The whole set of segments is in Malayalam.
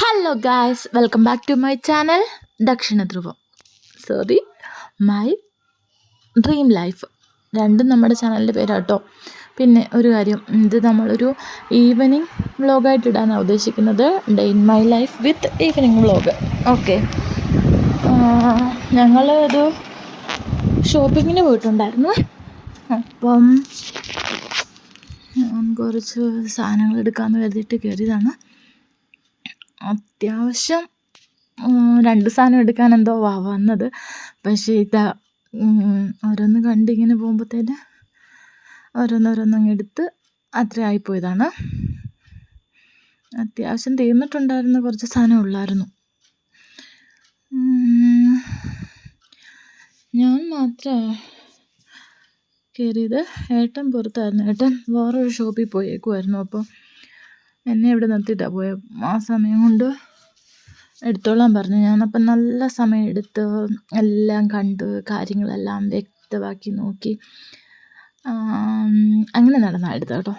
Hello guys welcome back to my channel ദക്ഷിണ ധ്രുവം സോറി മൈ ഡ്രീം ലൈഫ് രണ്ടും നമ്മുടെ ചാനലിന്റെ പേരാട്ടോ. പിന്നെ ഒരു കാര്യം ഇത് നമ്മളൊരു ഈവനിങ് വ്ളോഗായിട്ട് ഇടാനാണ് ഉദ്ദേശിക്കുന്നത്. Day in my life with evening vlog okay ഞങ്ങൾ ഒരു ഷോപ്പിങ്ങിന് പോയിട്ടുണ്ടായിരുന്നു. അപ്പം കുറച്ച് സാധനങ്ങൾ എടുക്കാമെന്ന് കരുതിയിട്ട് കയറിയതാണ് അത്യാവശ്യം രണ്ട് സാധനം എടുക്കാൻ എന്തോ വാ വന്നത്. പക്ഷേ ഇതാ ഓരോന്ന് കണ്ട് ഇങ്ങനെ പോകുമ്പോഴത്തേന് ഓരോന്നോരോന്നങ്ങ് എടുത്ത് അത്ര ആയിപ്പോയതാണ് അത്യാവശ്യം തീർന്നിട്ടുണ്ടായിരുന്ന കുറച്ച് സാധനം ഉള്ളായിരുന്നു. ഞാൻ മാത്രം കയറിയത് ഏട്ടൻ പുറത്തായിരുന്നു. ഏട്ടൻ വേറൊരു ഷോപ്പിൽ പോയേക്കുമായിരുന്നു അപ്പോൾ എന്നെ ഇവിടെ നിർത്തിയിട്ടാണ് പോയത് ആ സമയം കൊണ്ട് എടുത്തോളാൻ പറഞ്ഞു. ഞാൻ ഞാനപ്പം നല്ല സമയം എടുത്ത് എല്ലാം കണ്ട് കാര്യങ്ങളെല്ലാം വ്യക്തമാക്കി നോക്കി. അങ്ങനെ നടന്നാണ് എടുത്തു കേട്ടോ.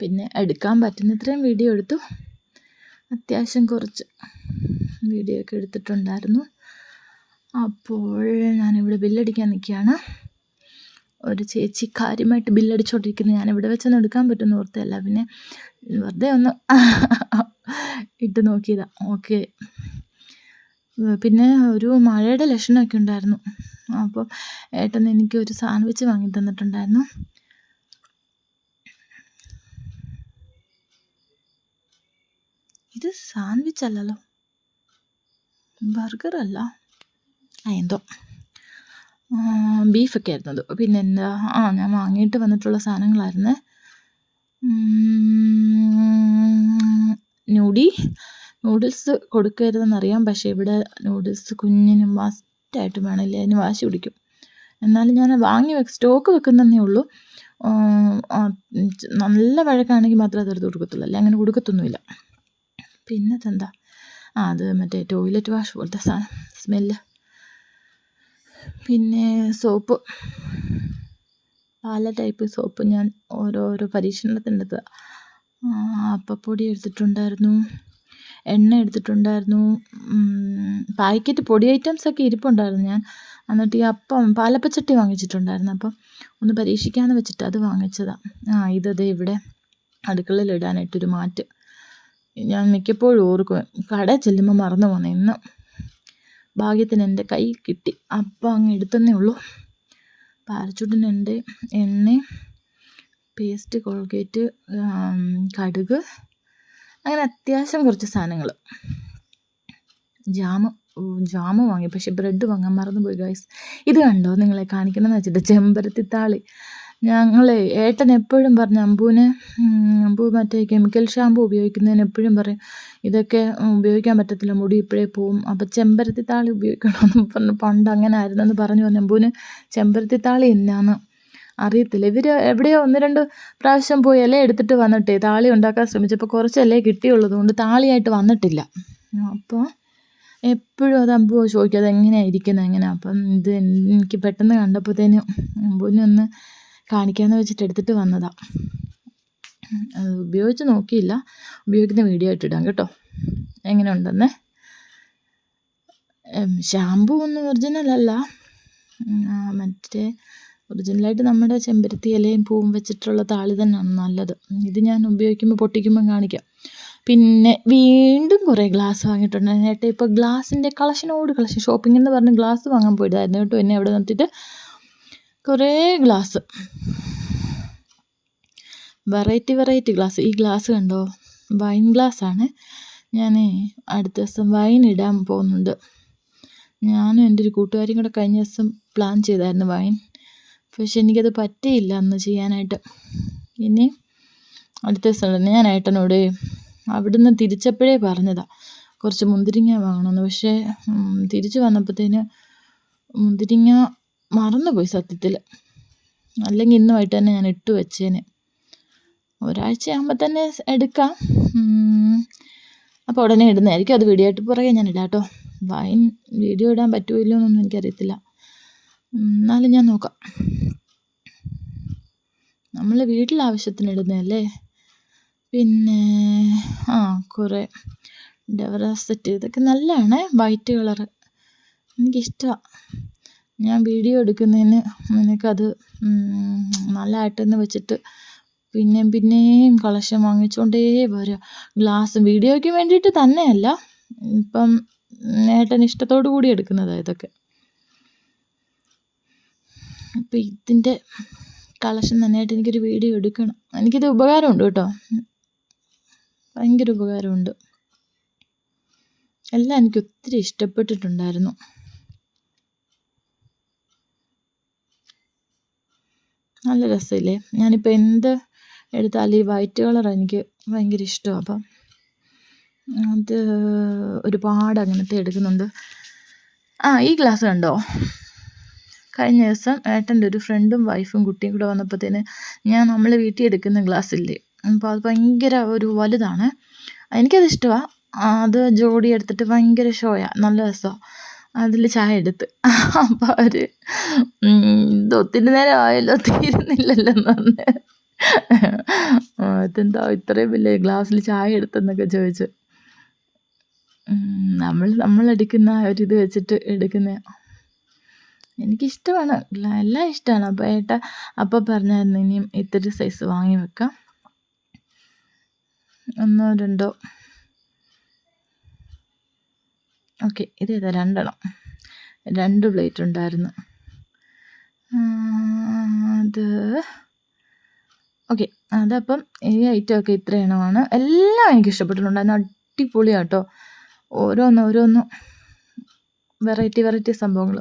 പിന്നെ എടുക്കാൻ പറ്റുന്ന ഇത്രയും വീഡിയോ എടുത്തു. അത്യാവശ്യം കുറച്ച് വീഡിയോ ഒക്കെ എടുത്തിട്ടുണ്ടായിരുന്നു. അപ്പോൾ ഞാനിവിടെ ബില്ലടിക്കാൻ നിൽക്കുകയാണ്. ഒരു ചേച്ചി കാര്യമായിട്ട് ബില്ലടിച്ചുകൊണ്ടിരിക്കുന്നത് ഞാൻ ഇവിടെ വെച്ചൊന്നും എടുക്കാൻ പറ്റുമെന്ന് ഓർത്തല്ല പിന്നെ വെറുതെ ഒന്ന് ഇട്ട് നോക്കിയതാ. ഓക്കെ. പിന്നെ ഒരു മഴയുടെ ലക്ഷണമൊക്കെ ഉണ്ടായിരുന്നു. അപ്പോൾ ഏട്ടൻ എനിക്ക് ഒരു സാൻഡ്വിച്ച് വാങ്ങി തന്നിട്ടുണ്ടായിരുന്നു. ഇത് സാൻഡ്വിച്ച് അല്ലല്ലോ ബർഗർ അല്ല എന്തോ. ബീഫൊക്കെ ആയിരുന്നു അത് പിന്നെ എന്താ ആ ഞാൻ വാങ്ങിയിട്ട് വന്നിട്ടുള്ള സാധനങ്ങളായിരുന്നു. നൂഡി നൂഡിൽസ് കൊടുക്കരുതെന്നറിയാം. പക്ഷേ ഇവിടെ നൂഡിൽസ് കുഞ്ഞിനും മസ്റ്റായിട്ടും വേണമല്ലേ? അതിന് വാശി പിടിക്കും. എന്നാലും ഞാൻ വാങ്ങി വെക്ക് സ്റ്റോക്ക് വെക്കുന്നതേ ഉള്ളൂ. നല്ല വഴക്കാണെങ്കിൽ മാത്രമേ അതെടുത്ത് കൊടുക്കത്തുള്ളൂ. അല്ലെ? അങ്ങനെ കൊടുക്കത്തൊന്നുമില്ല. പിന്നെ അതെന്താ ആ അത് മറ്റേ ടോയ്ലറ്റ് വാഷ് പോലത്തെ സാധനം. സ്മെല്ല് പിന്നെ സോപ്പ്. പല ടൈപ്പ് സോപ്പ് ഞാൻ ഓരോരോ പരീക്ഷണത്തിനെടുത്തതാണ് അപ്പപ്പൊടി എടുത്തിട്ടുണ്ടായിരുന്നു. എണ്ണ എടുത്തിട്ടുണ്ടായിരുന്നു. പാക്കറ്റ് പൊടി ഐറ്റംസൊക്കെ ഇരിപ്പുണ്ടായിരുന്നു ഞാൻ. എന്നിട്ട് ഈ അപ്പം പാലപ്പച്ചട്ടി വാങ്ങിച്ചിട്ടുണ്ടായിരുന്നു. അപ്പം ഒന്ന് പരീക്ഷിക്കാമെന്ന് വെച്ചിട്ട് അത് വാങ്ങിച്ചതാണ് ആ ഇതത് ഇവിടെ അടുക്കളയിൽ ഇടാനായിട്ടൊരു മാറ്റ്. ഞാൻ മിക്കപ്പോഴും ഓർക്കും കടയിൽ ചെല്ലുമ്പോൾ മറന്നു പോകുന്നു ഇന്ന്. ഭാഗ്യത്തിന് എന്റെ കൈ കിട്ടി. അപ്പോൾ അങ്ങ് എടുത്തന്നേ ഉള്ളൂ. പാരച്ചൂട്ടിനുണ്ട് എണ്ണ പേസ്റ്റ് കോൾഗേറ്റ് കടുക് അങ്ങനെ അത്യാവശ്യം കുറച്ച് സാധനങ്ങൾ. ജാമ് ജാമ് വാങ്ങി. പക്ഷേ ബ്രെഡ് വാങ്ങാൻ മറന്നു പോയി ഗൈസ് ഇത് കണ്ടോ? നിങ്ങളെ കാണിക്കണമെന്ന് വെച്ചിട്ട് ചെമ്പരത്തിത്താളി. ഞങ്ങൾ ഏട്ടൻ എപ്പോഴും പറഞ്ഞു അമ്പൂന് അമ്പു മറ്റേ കെമിക്കൽ ഷാമ്പു ഉപയോഗിക്കുന്നതിന് എപ്പോഴും പറയും ഇതൊക്കെ ഉപയോഗിക്കാൻ പറ്റത്തില്ല മുടി ഇപ്പോഴേ പോവും അപ്പോൾ ചെമ്പരത്തിത്താളി ഉപയോഗിക്കണമെന്ന് പറഞ്ഞു. പണ്ട് അങ്ങനെ ആയിരുന്നെന്ന് പറഞ്ഞു പറഞ്ഞു അമ്പൂന് ചെമ്പരത്തിത്താളി എന്നാന്ന് അറിയത്തില്ല. ഇവർ എവിടെയോ ഒന്ന് രണ്ട് പ്രാവശ്യം പോയി ഇല എടുത്തിട്ട് വന്നിട്ടേ താളി ഉണ്ടാക്കാൻ ശ്രമിച്ചപ്പോൾ കുറച്ചല്ലേ ഇലയെ കിട്ടിയുള്ളത് കൊണ്ട് താളിയായിട്ട് വന്നിട്ടില്ല. അപ്പോൾ എപ്പോഴും അത് അമ്പു ചോദിക്കും അതെങ്ങനെയാണ് ഇരിക്കുന്നത് എങ്ങനെയാണ് അപ്പം ഇത് എനിക്ക് പെട്ടെന്ന് കണ്ടപ്പോഴത്തേനും അമ്പുവിനെ ഒന്ന് കാണിക്കാമെന്ന് വെച്ചിട്ട് എടുത്തിട്ട് വന്നതാണ് ഉപയോഗിച്ച് നോക്കിയില്ല. ഉപയോഗിക്കുന്ന വീഡിയോ ആയിട്ടിടാം കേട്ടോ. എങ്ങനെ ഉണ്ടെന്ന്? ഷാമ്പു ഒന്നും ഒറിജിനൽ അല്ല. മറ്റേ ഒറിജിനലായിട്ട് നമ്മുടെ ചെമ്പരത്തി ഇലയും പൂവും വെച്ചിട്ടുള്ള താളി തന്നെയാണ് നല്ലത്. ഇത് ഞാൻ ഉപയോഗിക്കുമ്പോൾ പൊട്ടിക്കുമ്പോൾ കാണിക്കാം. പിന്നെ വീണ്ടും കുറേ ഗ്ലാസ് വാങ്ങിയിട്ടുണ്ട്. ഏട്ടാ ഇപ്പോൾ ഗ്ലാസിന്റെ കളക്ഷനോട് കളക്ഷൻ ഷോപ്പിംഗ് എന്ന് പറഞ്ഞ് ഗ്ലാസ് വാങ്ങാൻ പോയിട്ടായിരുന്നു കേട്ടോ. എന്നെ അവിടെ നിർത്തിയിട്ട് കുറേ ഗ്ലാസ് വെറൈറ്റി വെറൈറ്റി ഗ്ലാസ് ഈ ഗ്ലാസ് കണ്ടോ? വൈൻ ഗ്ലാസ് ആണ്. ഞാൻ അടുത്ത ദിവസം വൈൻ ഇടാൻ പോകുന്നുണ്ട്. ഞാനും എന്റെ ഒരു കൂട്ടുകാരിയും കൂടെ കഴിഞ്ഞ ദിവസം പ്ലാൻ ചെയ്തായിരുന്നു വൈൻ പക്ഷെ എനിക്കത് പറ്റിയില്ല അന്ന് ചെയ്യാനായിട്ട്. ഇനി അടുത്ത ദിവസം ഞാൻ ഏട്ടനോട് അവിടുന്ന് തിരിച്ചപ്പോഴേ പറഞ്ഞതാണ് കുറച്ച് മുന്തിരിങ്ങ വാങ്ങണമെന്ന് പക്ഷേ തിരിച്ചു വന്നപ്പോഴത്തേന് മുന്തിരിങ്ങ മറന്നുപോയി സത്യത്തിൽ അല്ലെങ്കിൽ ഇന്ന് വൈകിട്ട് തന്നെ ഞാൻ ഇട്ട് വെച്ചേനെ. ഒരാഴ്ച ആകുമ്പോൾ തന്നെ എടുക്കാം. അപ്പോൾ ഉടനെ ഇടുന്നതായിരിക്കും. അത് വീഡിയോ ആയിട്ട് പുറകെ ഞാൻ ഇടാം കേട്ടോ. വൈൻ വീഡിയോ ഇടാൻ പറ്റുമോ ഇല്ലയോ എന്നൊന്നും എനിക്കറിയത്തില്ല. എന്നാലും ഞാൻ നോക്കാം. നമ്മൾ വീട്ടിൽ ആവശ്യത്തിന് ഇടുന്നതല്ലേ പിന്നെ ആ കുറേ ഡെവറാസെറ്റ് ഇതൊക്കെ നല്ലതാണ്. വൈറ്റ് കളറ് എനിക്കിഷ്ടമാണ് ഞാൻ വീഡിയോ എടുക്കുന്നതിന് നിനക്കത് നല്ലതായിട്ടെന്ന് വെച്ചിട്ട് പിന്നെയും പിന്നെയും കളക്ഷൻ വാങ്ങിച്ചുകൊണ്ടേ വരിക ഗ്ലാസ് വീഡിയോയ്ക്ക് വേണ്ടിയിട്ട് തന്നെയല്ല ഇപ്പം നേട്ടൻ ഇഷ്ടത്തോടു കൂടി എടുക്കുന്നതാണ് ഇതൊക്കെ. അപ്പം ഇതിന്റെ കളക്ഷൻ നന്നായിട്ട് എനിക്കൊരു വീഡിയോ എടുക്കണം. എനിക്കിത് ഉപകാരമുണ്ട് കേട്ടോ. ഭയങ്കര ഉപകാരമുണ്ട്. എല്ലാം എനിക്ക് ഒത്തിരി ഇഷ്ടപ്പെട്ടിട്ടുണ്ടായിരുന്നു. നല്ല രസമില്ലേ? ഞാനിപ്പോൾ എന്ത് എടുത്താലും ഈ വൈറ്റ് കളർ എനിക്ക് ഭയങ്കര ഇഷ്ടമാണ് അപ്പം അത് ഒരുപാട് അങ്ങനത്തെ എടുക്കുന്നുണ്ട്. ആ ഈ ഗ്ലാസ് കണ്ടോ? കഴിഞ്ഞ ദിവസം ഏട്ടന്റെ ഒരു ഫ്രണ്ടും വൈഫും കുട്ടിയും കൂടെ വന്നപ്പോഴത്തേന് ഞാൻ നമ്മൾ വീട്ടിൽ എടുക്കുന്ന ഗ്ലാസ് ഇല്ലേ? അപ്പോൾ അത് ഭയങ്കര ഒരു വലുതാണ്. എനിക്കത് ഇഷ്ടമാണ് അത് ജോഡി എടുത്തിട്ട് ഭയങ്കര ഷോയാണ് നല്ല രസമാണ് അതിൽ ചായ എടുത്ത്. അപ്പോൾ അവർ ഒത്തിരി നേരം ആയല്ലോ തീരുന്നില്ലല്ലോ എന്ന് പറഞ്ഞ്. ഇതെന്താ ഇത്രയും വലിയ ഗ്ലാസ്സിൽ ചായ എടുത്തെന്നൊക്കെ ചോദിച്ചു. നമ്മൾ നമ്മളെടുക്കുന്ന ഒരിത് വെച്ചിട്ട് എടുക്കുന്ന. എനിക്കിഷ്ടമാണ് എല്ലാം ഇഷ്ടമാണ്. അപ്പോൾ ഏട്ടാ അപ്പോൾ പറഞ്ഞായിരുന്നു ഇനിയും ഇത്തിരി സൈസ് വാങ്ങി വെക്കാം. ഒന്നോ രണ്ടോ ഓക്കെ ഇതേതാ രണ്ടെണ്ണം. രണ്ട് പ്ലേറ്റ് ഉണ്ടായിരുന്നു. അത് ഓക്കെ അതപ്പം ഈ ഐറ്റമൊക്കെ ഇത്ര എണ്ണമാണ് എല്ലാം എനിക്ക് ഇഷ്ടപ്പെട്ടിട്ടുണ്ടായിരുന്നു. അടിപൊളിയാട്ടോ. ഓരോന്ന് ഓരോന്നും വെറൈറ്റി വെറൈറ്റി സംഭവങ്ങൾ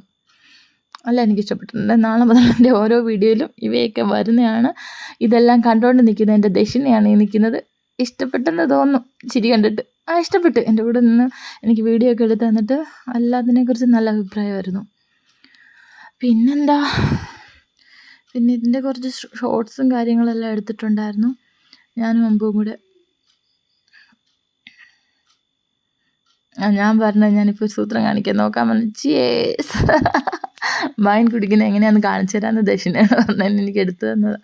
അല്ല എനിക്ക് ഇഷ്ടപ്പെട്ടിട്ടുണ്ട്. നാളെ മുതൽ എന്റെ ഓരോ വീഡിയോയിലും ഇവയൊക്കെ വരുന്നതാണ്. ഇതെല്ലാം കണ്ടുകൊണ്ട് നിൽക്കുന്നത് എന്റെ ദക്ഷിണയാണ് ഈ നിൽക്കുന്നത്. ഇഷ്ടപ്പെട്ടെന്ന് തോന്നുന്നു. ചിരി കണ്ടിട്ട്. ഇഷ്ടപ്പെട്ടു. എന്റെ കൂടെ നിന്ന് എനിക്ക് വീഡിയോ ഒക്കെ എടുത്ത് തന്നിട്ട് എല്ലാത്തിനെക്കുറിച്ച് നല്ല അഭിപ്രായമായിരുന്നു. പിന്നെന്താ? പിന്നെ ഇതിന്റെ കുറച്ച് ഷോർട്സും കാര്യങ്ങളെല്ലാം എടുത്തിട്ടുണ്ടായിരുന്നു. ഞാനും മുമ്പും കൂടെ. ഞാൻ പറഞ്ഞ ഞാനിപ്പോൾ സൂത്രം കാണിക്കാൻ നോക്കാൻ പറഞ്ഞു ചേസ് വൈൻ എങ്ങനെയാന്ന് കാണിച്ചു തരാമെന്ന് ദക്ഷിണയാണ് പറഞ്ഞത് എനിക്ക് എടുത്തു തന്നത്.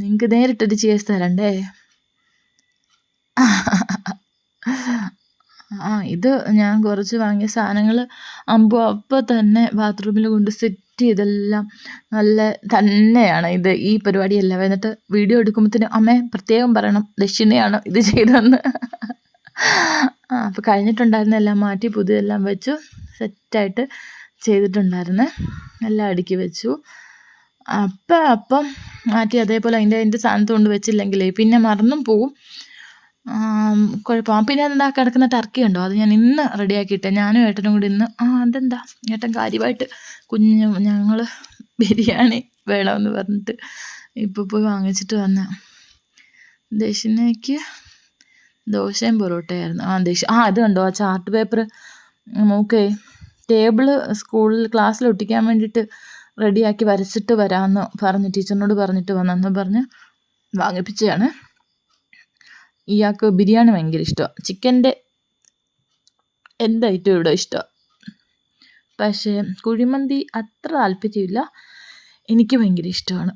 നിങ്ങൾക്ക് നേരിട്ടൊരു ചേസ് തരണ്ടേ? ആ ഇത് ഞാൻ കുറച്ച് വാങ്ങിയ സാധനങ്ങൾ അമ്പോ അപ്പം തന്നെ ബാത്റൂമിൽ കൊണ്ട് സെറ്റ് ചെയ്തെല്ലാം നല്ല തന്നെയാണ് ഇത്. ഈ പരിപാടിയല്ല. എന്നിട്ട് വീഡിയോ എടുക്കുമ്പോഴത്തേനും അമ്മേ പ്രത്യേകം പറയണം. ദക്ഷിണയാണ് ഇത് ചെയ്തതെന്ന്. അപ്പോൾ കഴിഞ്ഞിട്ടുണ്ടായിരുന്ന എല്ലാം മാറ്റി പുതിയതെല്ലാം വെച്ചു. സെറ്റായിട്ട് ചെയ്തിട്ടുണ്ടായിരുന്നു. എല്ലാം അടുക്കി വെച്ചു. അപ്പം അപ്പം മാറ്റി അതേപോലെ അതിന്റെ അതിന്റെ സ്ഥാനത്ത് കൊണ്ട് വെച്ചില്ലെങ്കിലേ പിന്നെ മറന്നും പോവും. കുഴപ്പം. പിന്നെ എന്താ കിടക്കുന്ന ടർക്കി ഉണ്ടോ? അത് ഞാൻ ഇന്ന് റെഡിയാക്കിയിട്ടെ ഞാനും ഏട്ടനും കൂടി ഇന്ന് ആ അതെന്താ? ഏട്ടൻ കാര്യമായിട്ട് കുഞ്ഞ് ഞങ്ങൾ ബിരിയാണി വേണമെന്ന് പറഞ്ഞിട്ട് ഇപ്പോൾ പോയി വാങ്ങിച്ചിട്ട് വന്ന. ദക്ഷിണയ്ക്ക് ദോശയും പൊറോട്ടയായിരുന്നു. ആ ദശ ആ അത് കണ്ടോ? ആ ചാർട്ട് പേപ്പർ നോക്കേ ടേബിൾ സ്കൂളിൽ ക്ലാസ്സിൽ ഒട്ടിക്കാൻ വേണ്ടിയിട്ട് റെഡിയാക്കി വരച്ചിട്ട് വരാമെന്ന് പറഞ്ഞ് ടീച്ചറിനോട് പറഞ്ഞിട്ട് വന്നെന്ന് പറഞ്ഞ് വാങ്ങിപ്പിച്ചതാണ്. ഇയാൾക്ക് ബിരിയാണി ഭയങ്കര ഇഷ്ടമാണ് ചിക്കന്റെ എന്ത് ഐറ്റം ഇവിടെ ഇഷ്ടമാണ് പക്ഷേ കുഴിമന്തി അത്ര താല്പര്യമില്ല. എനിക്ക് ഭയങ്കര ഇഷ്ടമാണ്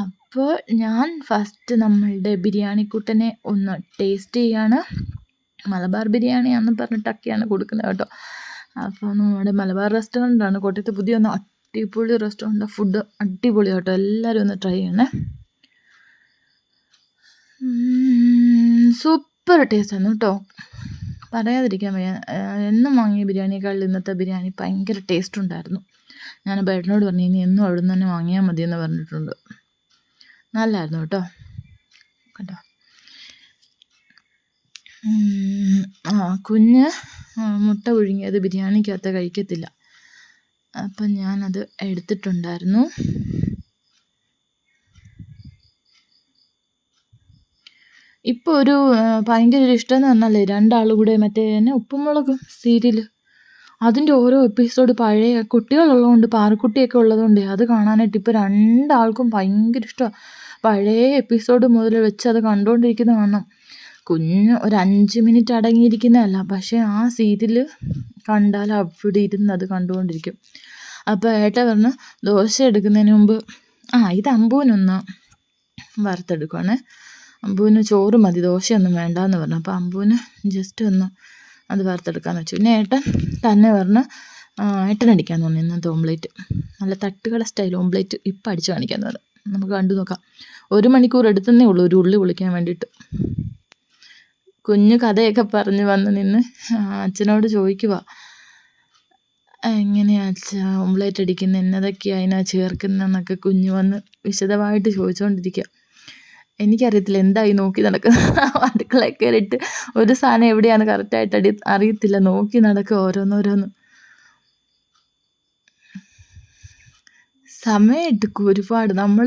അപ്പോൾ ഞാൻ ഫസ്റ്റ് നമ്മളുടെ ബിരിയാണിക്കൂട്ടനെ ഒന്ന് ടേസ്റ്റ് ചെയ്യാണ്. മലബാർ ബിരിയാണിയാണെന്ന് പറഞ്ഞിട്ടൊക്കെയാണ് കൊടുക്കുന്നത് കേട്ടോ. അപ്പോൾ നമ്മുടെ മലബാർ റെസ്റ്റോറന്റാണ് കോട്ടയത്ത് പുതിയ ഒന്ന് അടിപൊളി റെസ്റ്റോറന്റ് ഫുഡ് അടിപൊളി കേട്ടോ. എല്ലാവരും ഒന്ന് ട്രൈ ചെയ്യണേ. സൂപ്പർ ടേസ്റ്റ് ആണ് കേട്ടോ. പറയാതിരിക്കാൻ വയ്യ. എന്നും വാങ്ങിയ ബിരിയാണിയേക്കാൾ ഇന്നത്തെ ബിരിയാണി ഭയങ്കര ടേസ്റ്റ് ഉണ്ടായിരുന്നു. ഞാൻ ബേട്ടനോട് പറഞ്ഞു ഇനി എന്നും അവിടെ നിന്ന് തന്നെ വാങ്ങിയാൽ മതി എന്ന് പറഞ്ഞിട്ടുണ്ട്. നല്ലായിരുന്നു കേട്ടോ. കേട്ടോ ആ കുഞ്ഞ് മുട്ട പുഴുങ്ങിയത് ബിരിയാണിക്കകത്ത് കഴിക്കത്തില്ല. അപ്പം ഞാനത് എടുത്തിട്ടുണ്ടായിരുന്നു. ഇപ്പോൾ ഒരു ഭയങ്കര ഒരു ഇഷ്ടം എന്ന് പറഞ്ഞാലേ രണ്ടാൾ കൂടെ മറ്റേ തന്നെ ഉപ്പുമുളക് സീരിയൽ. അതിന്റെ ഓരോ എപ്പിസോഡ് പഴയ കുട്ടികളുള്ളതുകൊണ്ട് പാറക്കുട്ടിയൊക്കെ ഉള്ളതുകൊണ്ട് അത് കാണാനായിട്ട് ഇപ്പോൾ രണ്ടാൾക്കും ഭയങ്കര ഇഷ്ടമാണ് പഴയ എപ്പിസോഡ് മുതൽ വെച്ച് അത് കണ്ടുകൊണ്ടിരിക്കുന്ന കാണണം. കുഞ്ഞ് ഒരു അഞ്ച് മിനിറ്റ് അടങ്ങിയിരിക്കുന്നതല്ല പക്ഷേ ആ സീരിയൽ കണ്ടാൽ അവിടെ ഇരുന്ന് അത് കണ്ടുകൊണ്ടിരിക്കും അപ്പോൾ ഏട്ട പറഞ്ഞു ദോശ എടുക്കുന്നതിന് മുമ്പ് ആ ഇത് അമ്പൂനൊന്ന് വറുത്തെടുക്കുവാണേ. അമ്പുവിന് ചോറ് മതി ദോശയൊന്നും വേണ്ടാന്ന് പറഞ്ഞു. അപ്പോൾ അമ്പുവിന് ജസ്റ്റ് ഒന്ന് അത് വറുത്തെടുക്കാൻ വെച്ചു. പിന്നെ ഏട്ടൻ തന്നെ പറഞ്ഞ് ഏട്ടനടിക്കാൻ തോന്നി ഇന്നത്തെ ഓംലേറ്റ് നല്ല തട്ടുകട സ്റ്റൈൽ ഓംലേറ്റ് ഇപ്പം അടിച്ച് കാണിക്കാൻ തോന്നുന്നു നമുക്ക് കണ്ടു നോക്കാം. ഒരു മണിക്കൂർ എടുത്തന്നേ ഉള്ളൂ ഒരു ഉള്ളി പൊളിക്കാൻ വേണ്ടിയിട്ട്. കുഞ്ഞു കഥയൊക്കെ പറഞ്ഞ് വന്ന് നിന്ന് അച്ഛനോട് ചോദിക്കുക എങ്ങനെയാ അച്ഛാ ഓംലേറ്റ് അടിക്കുന്നത് എന്നതൊക്കെയാണ് അതിനാ ചേർക്കുന്നതെന്നൊക്കെ കുഞ്ഞു വന്ന് വിശദമായിട്ട് ചോദിച്ചുകൊണ്ടിരിക്കുക എനിക്കറിയത്തില്ല എന്തായി നോക്കി നടക്കുന്നത്. അടുക്കളയിൽ കയറിയിട്ട് ഒരു സാധനം എവിടെയാണ് കറക്റ്റായിട്ട് അടി അറിയത്തില്ല. നോക്കി നടക്കുക ഓരോന്നോരോന്ന്. സമയം എടുക്കും ഒരുപാട്. നമ്മൾ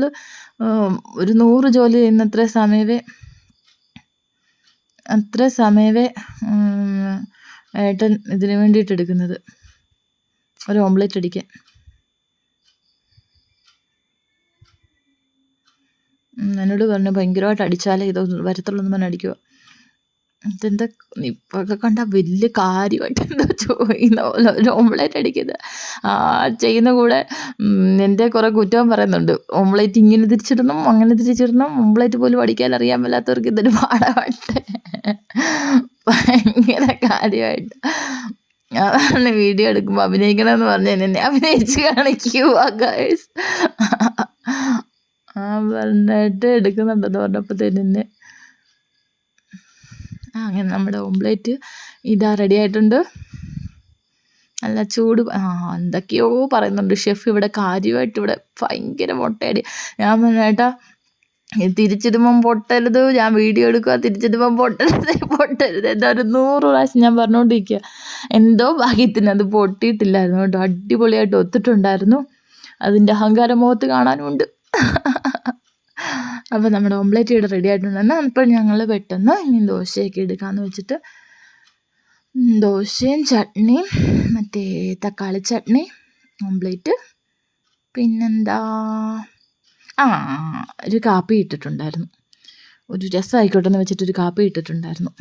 ഒരു നൂറ് ജോലി ചെയ്യുന്നത്ര സമയമേ അത്ര സമയമേ ഏട്ടൻ ഇതിന് വേണ്ടിയിട്ട് എടുക്കുന്നത്. ഒരു ഓംലെറ്റ് അടിക്കാൻ. എന്നോട് പറഞ്ഞു ഭയങ്കരമായിട്ട് അടിച്ചാലേ ഇത് വരത്തുള്ളൂ എന്ന് പറഞ്ഞ് അടിക്കുക ഇതെന്താ ഇപ്പൊക്കെ കണ്ട വലിയ കാര്യമായിട്ട് എന്താ ചോദിക്കുന്ന പോലെ ഒരു ഓംലെറ്റ് അടിക്കുന്നത് ആ ചെയ്യുന്ന കൂടെ എന്റെ കുറേ കുറ്റവും പറയുന്നുണ്ട്. ഓംലേറ്റ് ഇങ്ങനെ തിരിച്ചിടണം അങ്ങനെ തിരിച്ചിടണം ഓംലേറ്റ് പോലും അടിക്കാൻ അറിയാൻ മേലാത്തവർക്ക് ഇതൊരു പാഠമായിട്ട് ഭയങ്കര കാര്യമായിട്ട്. അതാണ് വീഡിയോ എടുക്കുമ്പോൾ അഭിനയിക്കണമെന്ന് പറഞ്ഞു എന്നെ അഭിനയിച്ച് കാണിക്കുക ഗൈസ് ആ പറഞ്ഞിട്ട് എടുക്കുന്നുണ്ടെന്ന് പറഞ്ഞപ്പോഴത്തേന് എന്നെ ആ അങ്ങനെ നമ്മുടെ ഓംപ്ലേറ്റ് ഇതാ റെഡി ആയിട്ടുണ്ട്. നല്ല ചൂട് ആ എന്തൊക്കെയോ പറയുന്നുണ്ട്. ഷെഫ് ഇവിടെ കാര്യമായിട്ട് ഇവിടെ ഭയങ്കര മുട്ടയടി. ഞാൻ പറഞ്ഞേട്ടാ തിരിച്ചിടുമ്പം പൊട്ടരുത്. ഞാൻ വീഡിയോ എടുക്കുക തിരിച്ചിടുമ്പം പൊട്ടരുത്. പൊട്ടരുത്. എന്താ ഒരു നൂറ് പ്രാവശ്യം ഞാൻ പറഞ്ഞുകൊണ്ടിരിക്കുക എന്തോ ഭാഗ്യത്തിന് അത് പൊട്ടിയിട്ടില്ലായിരുന്നു കേട്ടോ. അടിപൊളിയായിട്ട് ഒത്തിട്ടുണ്ടായിരുന്നു. അതിന്റെ അഹങ്കാര മുഖത്ത് കാണാനുമുണ്ട്. അപ്പോൾ നമ്മുടെ ഓംലെറ്റ് ഇവിടെ റെഡി ആയിട്ടുണ്ടെന്ന് അപ്പോൾ ഞങ്ങൾ പെട്ടെന്ന് ഇനി ദോശയൊക്കെ എടുക്കാമെന്ന് വെച്ചിട്ട് ദോശയും ചട്നിയും മറ്റേ തക്കാളി ചട്നി ഓംലെറ്റ് പിന്നെന്താ ആ ഒരു കാപ്പി ഇട്ടിട്ടുണ്ടായിരുന്നു. ഒരു രസമായിക്കോട്ടെ എന്ന് വെച്ചിട്ട് ഒരു കാപ്പി ഇട്ടിട്ടുണ്ടായിരുന്നു.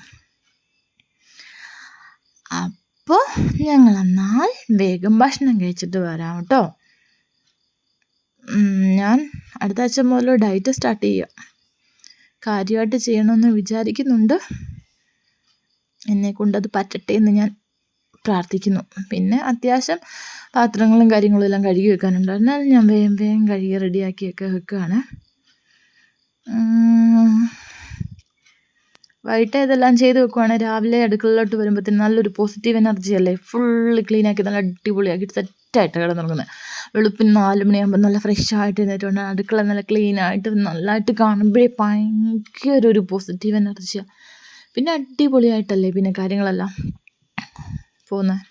അപ്പോൾ ഞങ്ങൾ എന്നാൽ വേഗം ഭക്ഷണം കഴിച്ചിട്ട് വരാം കേട്ടോ. ഞാൻ അടുത്ത ആഴ്ച മുതൽ ഡയറ്റ് സ്റ്റാർട്ട് ചെയ്യുക കാര്യമായിട്ട് ചെയ്യണമെന്ന് വിചാരിക്കുന്നുണ്ട്. എന്നെക്കൊണ്ടത് പറ്റട്ടെ എന്ന് ഞാൻ പ്രാർത്ഥിക്കുന്നു. പിന്നെ അത്യാവശ്യം പാത്രങ്ങളും കാര്യങ്ങളും എല്ലാം കഴുകി വെക്കാനുണ്ട്. അതിനാൽ ഞാൻ വേഗം വേഗം കഴുകി റെഡിയാക്കിയൊക്കെ വെക്കുകയാണ്. വൈകിട്ട് ഇതെല്ലാം ചെയ്ത് വെക്കുവാണെങ്കിൽ രാവിലെ അടുക്കളയിലോട്ട് വരുമ്പോഴത്തേന് നല്ലൊരു പോസിറ്റീവ് എനർജി അല്ലേ? ഫുള്ള് ക്ലീനാക്കി നല്ല അടിപൊളിയാക്കി സെറ്റായിട്ട് കിടന്നുറങ്ങുന്നത് വെളുപ്പിന് നാല് മണിയാകുമ്പോൾ നല്ല ഫ്രഷ് ആയിട്ട് എഴുന്നേറ്റുകൊണ്ട് അടുക്കള നല്ല ക്ലീനായിട്ട് നല്ലതായിട്ട് കാണുമ്പോഴേ ഭയങ്കര ഒരു പോസിറ്റീവ് എനർജിയാണ് പിന്നെ അടിപൊളിയായിട്ടല്ലേ പിന്നെ കാര്യങ്ങളെല്ലാം പോകുന്നത്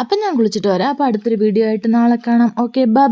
അപ്പം ഞാൻ കുളിച്ചിട്ട് വരാം. അപ്പോൾ അടുത്തൊരു വീഡിയോ ആയിട്ട് നാളെ കാണാം. Okay bye